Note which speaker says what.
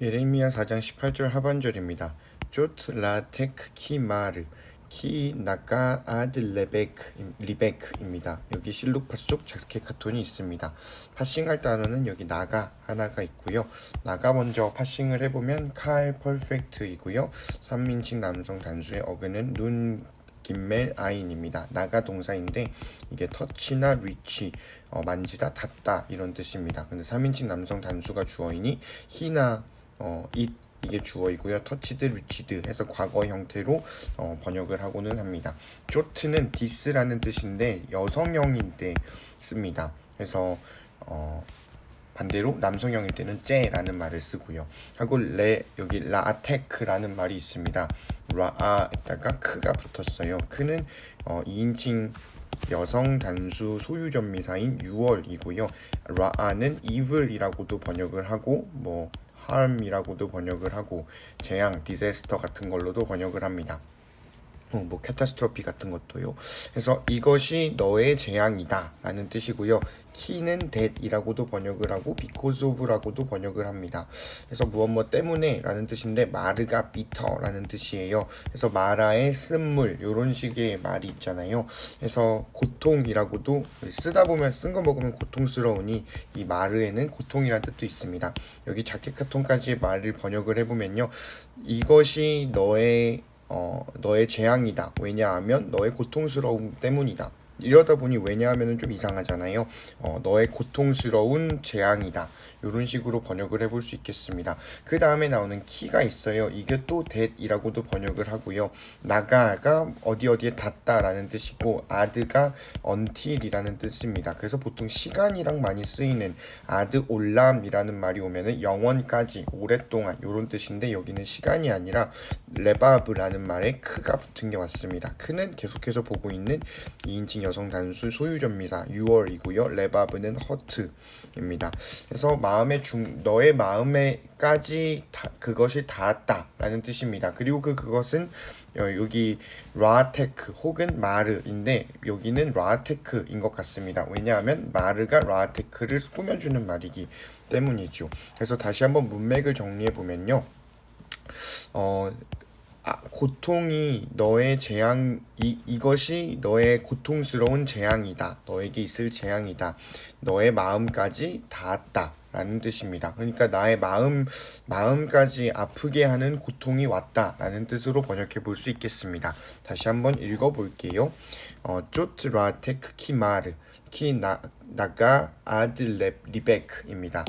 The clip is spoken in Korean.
Speaker 1: 예레미야 4장 18절 하반절입니다. 쪼트 라테크 키 마르 키 나가 아드 레베크 리베크입니다. 여기 실룩 파속 자스케 카톤이 있습니다. 파싱할 단어는 여기 나가 하나가 있고요. 나가 먼저 파싱을 해보면 칼 퍼펙트이고요. 3인칭 남성 단수의 어근은 눈 김멜 아인입니다. 나가 동사인데 이게 터치나 리치 어, 만지다 닿다 이런 뜻입니다. 근데 3인칭 남성 단수가 주어이니 히나 어, it 이게 주어이고요. 터치드 리치드 해서 과거 형태로 어, 번역을 하고는 합니다. 쇼트는 디스라는 뜻인데 여성형일 때 씁니다. 그래서 어, 반대로 남성형일 때는 째라는 말을 쓰고요. 하고 레 여기 라테크라는 말이 있습니다. 라에다가 크가 붙었어요. 크는 어, 2인칭 여성 단수 소유 전미사인 6월이고요. 라아는 evil이라고도 번역을 하고 뭐 harm이라고도 번역을 하고 재앙, 디제스터 같은 걸로도 번역을 합니다. 어, 뭐 캐타스트로피 같은 것도요. 그래서 이것이 너의 재앙이다라는 뜻이고요. 키는 that이라고도 번역을 하고 because of라고도 번역을 합니다. 그래서 무엇 뭐 때문에라는 뜻인데 마르가 bitter라는 뜻이에요. 그래서 마라의 쓴물 이런 식의 말이 있잖아요. 그래서 고통이라고도 쓰다 보면 쓴 거 먹으면 고통스러우니 이 마르에는 고통이라는 뜻도 있습니다. 여기 자켓 카톤까지 말을 번역을 해보면요. 이것이 너의 어, 너의 재앙이다. 왜냐하면 너의 고통스러움 때문이다. 이러다 보니 왜냐하면 좀 이상하잖아요. 어, 너의 고통스러운 재앙이다. 이런 식으로 번역을 해볼 수 있겠습니다. 그 다음에 나오는 키가 있어요. 이게 또 that이라고도 번역을 하고요. 나가가 어디 어디에 닿다라는 뜻이고 아드가 until이라는 뜻입니다. 그래서 보통 시간이랑 많이 쓰이는 아드 올람이라는 말이 오면은 영원까지 오랫동안 이런 뜻인데 여기는 시간이 아니라 레바브라는 말에 크가 붙은 게 왔습니다. 크는 계속해서 보고 있는 2인칭 여성 단수 소유 전미사 6월이고요. 레바브는 허트입니다. 그래서 마음의 중 너의 마음에까지 다, 그것이 닿았다라는 뜻입니다. 그리고 그 그것은 어, 여기 라테크 혹은 마르인데 여기는 라테크인 것 같습니다. 왜냐하면 마르가 라테크를 꾸며주는 말이기 때문이죠. 그래서 다시 한번 문맥을 정리해 보면요. 어, 아, 고통이 너의 재앙 이 이것이 너의 고통스러운 재앙이다. 너에게 있을 재앙이다. 너의 마음까지 닿았다 라는 뜻입니다. 그러니까 나의 마음 마음까지 아프게 하는 고통이 왔다라는 뜻으로 번역해 볼 수 있겠습니다. 다시 한번 읽어 볼게요. 어, 쪼트라테크 키마르 키 나, 나가 아드 레 리베크입니다.